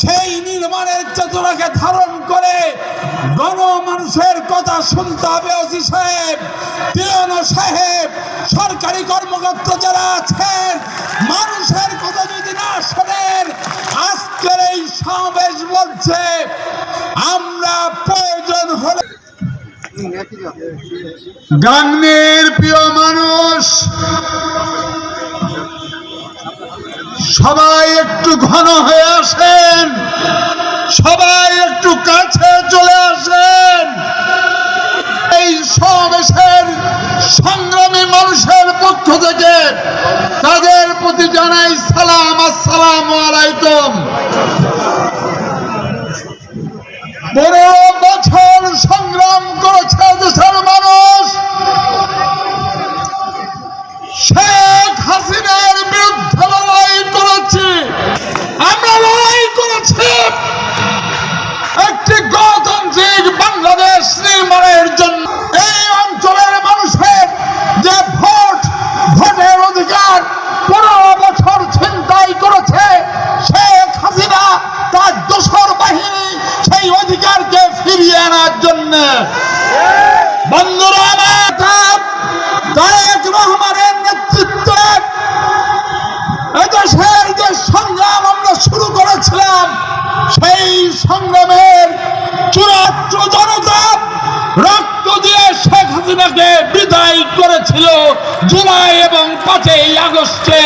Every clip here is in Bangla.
সেই নির্মাণের চেতনাকে ধারণ করে গণমানুষের কথা শুনতে হবে ওসি সাহেব। পিয়নো সাহেব সরকারি কর্মকর্তা যারা আছেন মানুষের কথা যদি না শোনেন আজকের এই সমাবেশ বলছে আমরা প্রয়োজন হলে গাঙ্গের প্রিয় মানুষ সবাই একটু ঘন হয়ে আসেন। সবাই একটু কাছে চলে আসেন। এই সমাবেশের সংগ্রামী মানুষের পক্ষ থেকে তাদের প্রতি জানাই সালাম, আসসালাম আলাইকুম। পনেরো বছর সংগ্রাম করেছে। অধিকার পনেরো বছর ছিনতাই করেছে শেখ হাসিনা, তার দোসর বাহিনী সেই অধিকারকে ফিরিয়ে আনার জন্য। রহমানের নেতৃত্বে যে সংগ্রাম আমরা শুরু করেছিলাম, সেই রক্ত দিয়ে শেখ হাসিনাকে বিদায় করেছিল জুলাই এবং পাঁচই আগস্টে।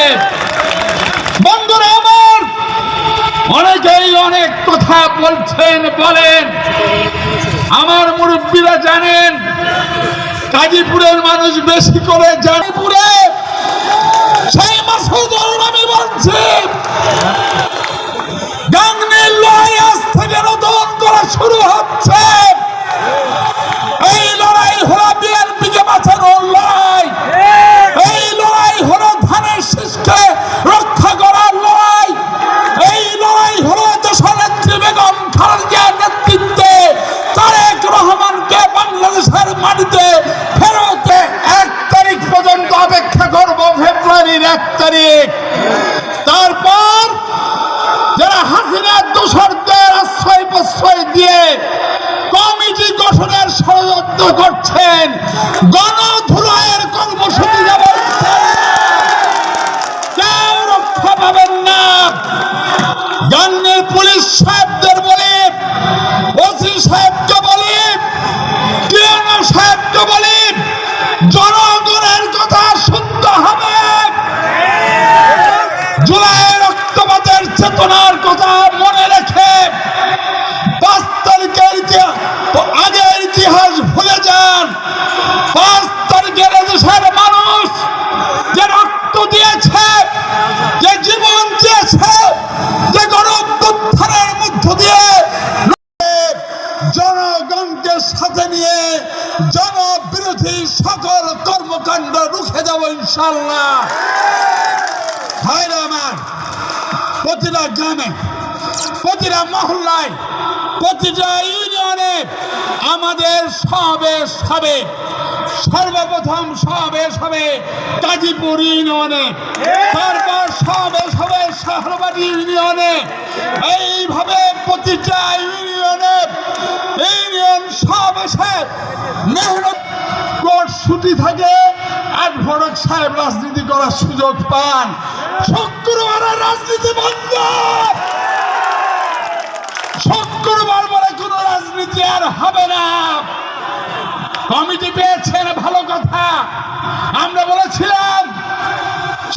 বন্ধুরা, আমার অনেকেই অনেক কথা বলছেন, বলেন। আমার মুরব্বীরা জানেন, গাজীপুরের মানুষ বেশি করে জানিপুরে সেই মাসুদুল আমি বলছি মাটিতে ফেরতে এক তারিখ পর্যন্ত অপেক্ষা করব, ফেব্রুয়ারির এক তারিখ। তারপর যারা হাসিনার দোষরদের আশ্রয় প্রশ্রয় দিয়ে কমিটি গঠনের ষড়যন্ত্র করছেন, গণধুলাইয়ের কর্মসূচি কেউ রক্ষা পাবেন না। গাঙ্গের পুলিশ সাহেবদের বলে, ওসি সাহেবকে জুলাই রক্তপাতের চেতনার কথা মনে রেখে পাঁচ তারিখের ইতিহাস আগের ইতিহাস ভুলে যান। পাঁচ তারিখের দেশের মানুষ যে রক্ত দিয়েছে, যে জীবন দিয়েছে, যে গণঅভ্যুত্থানের মধ্য দিয়ে জনগণকে সাথে নিয়ে জনবিরোধী সকল কর্মকাণ্ড রুখে যাব ইনশাল্লাহ ভাইরা আমার। প্রতিটা গ্রামে, প্রতিটা মহল্লায়, প্রতিটা ইউনিয়নে আমাদের সমাবেশ হবে। সর্বপ্রথম সমাবেশ হবে গাজীপুর ইউনিয়নে। তারপর সমাবেশ হবে শাহরবাড়ি ইউনিয়নে। এইভাবে প্রতিটা ইউনিয়নে, ইউনিয়ন সমাবেশে মেহনত কোর্ট ছুটি থাকে অ্যাডভোকেট সাহেব রাজনীতি করার সুযোগ পান। শুক্রবারে রাজনীতি বন্ধ। শুক্রবার বলে কোন রাজনীতি আর হবে না। কমিটি পেয়েছেন ভালো কথা। আমরা বলেছিলাম,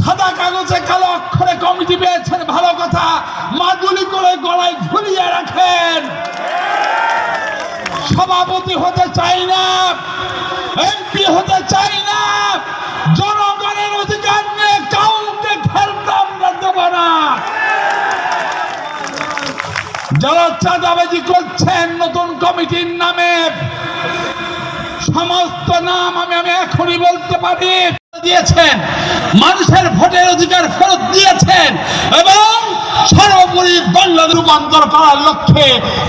সাদা কাগজে কালো অক্ষরে কমিটি পেয়েছেন ভালো কথা। মাদুলি করে গলায় ঝুলিয়ে রাখেন। সভাপতি হতে চাই না, এমপি হতে চাই না, জনগণের অধিকার নিয়ে কাউকে খেলতে আমরা দেব না। যারা চাঁদাবাজি করছেন নতুন কমিটির নামে, সমস্ত নাম আমি আমি এখনই বলতে পারি। দিয়েছেন। মানুষের ভোটের অধিকার ফেরত দিয়েছেন। এবং সর্বোপরি রূপান্তর করার লক্ষ্যে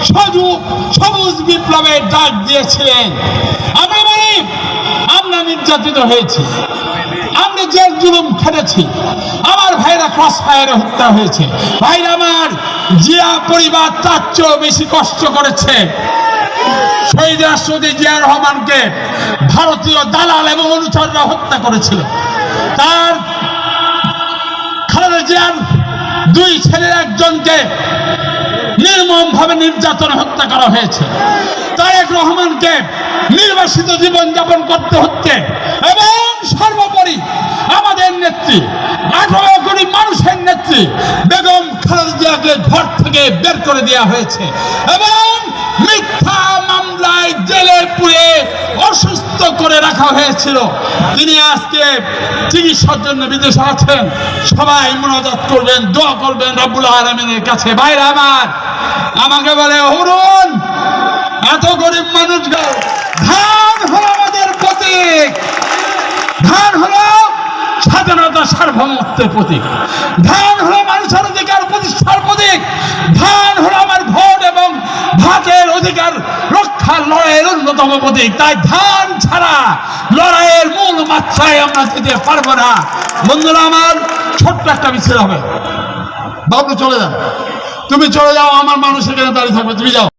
সজু সবুজ বিপ্লবের ডাক দিয়েছিলেন। আমরা বলি, আমরা নির্যাতিত হয়েছি। আমরা জেল জুলুম খেটেছি। আমার ভাইরা ক্রস ফায়ারে হত্যা হয়েছে। ভাইরা আমার জিয়া পরিবার তার চেয়েও বেশি কষ্ট করেছে। শহীদ রাষ্ট্রপতি জিয়া রহমানকে ভারতীয় দালাল এবং অনুচররা হত্যা করেছিল। তার খালেদা জিয়ার দুই ছেলের একজনকে নির্মম ভাবে নির্যাতন হত্যা করা হয়েছে। তারেক রহমানকে নির্বাসিত জীবন যাপন করতে হচ্ছে। এবং সর্বোপরি আমাদের নেত্রী, আঠারো কোটি মানুষের নেত্রী, বেগম খালেদা জিয়াকে ঘর থেকে বের করে দেওয়া হয়েছে। এবং মিথ্যা মামলায় জেলে পুরে অসুস্থ করে রাখা হয়েছিল। তিনি আজকে চিকিৎসার জন্য বিদেশে আছেন। সবাই মনোজাত করবেন, দোয়া করবেন রব্বুল আলমিনের কাছে। বাইরে আমার, আমাকে বলে, অরুণ, এত গরিব মানুষ ধান হলো আমাদের প্রতীক। ধান হলো স্বাধীনতা সার্বভৌমত্বের প্রতীক। ধান হলো মানুষের অধিকার প্রতিষ্ঠার প্রতীক। ধান হলো আমার ভোট এবং ভাতের অধিকার রক্ষার লড়াইয়ের অন্যতম প্রতীক। তাই ধান ছাড়া লড়াইয়ের মূল মাত্রায় আমরা যেতে পারব না। বন্ধুরা, আমার ছোট্ট একটা মিছিল হবে। বাবু চলে যান। তুমি চলে যাও, আমার মানুষ এখানে দাঁড়িয়ে থাকবে। তুমি যাও।